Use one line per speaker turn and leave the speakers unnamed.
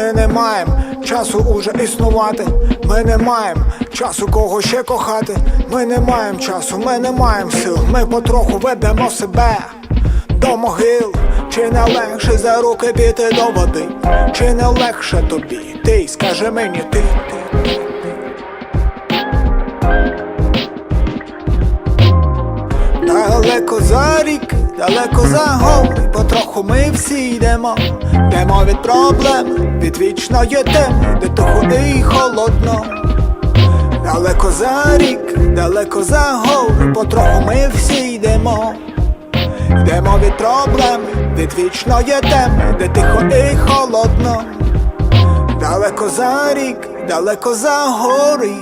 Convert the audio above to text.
Ми не маємо часу уже існувати. Ми не маємо часу кого ще кохати. Ми не маємо часу, ми не маємо сил. Ми потроху ведемо себе до могил. Чи не легше за руки піти до води? Чи не легше тобі? Ти скажи мені, ти, ти. Далеко за рік, далеко за гори, потроху ми всі йдемо, йдемо від проблем, від вічної теми, де тихо і холодно. Далеко за рік, далеко за гори, потроху ми всі йдемо, йдемо від проблем, від вічної теми, де тихо і холодно. Далеко за рік, далеко за. Гори.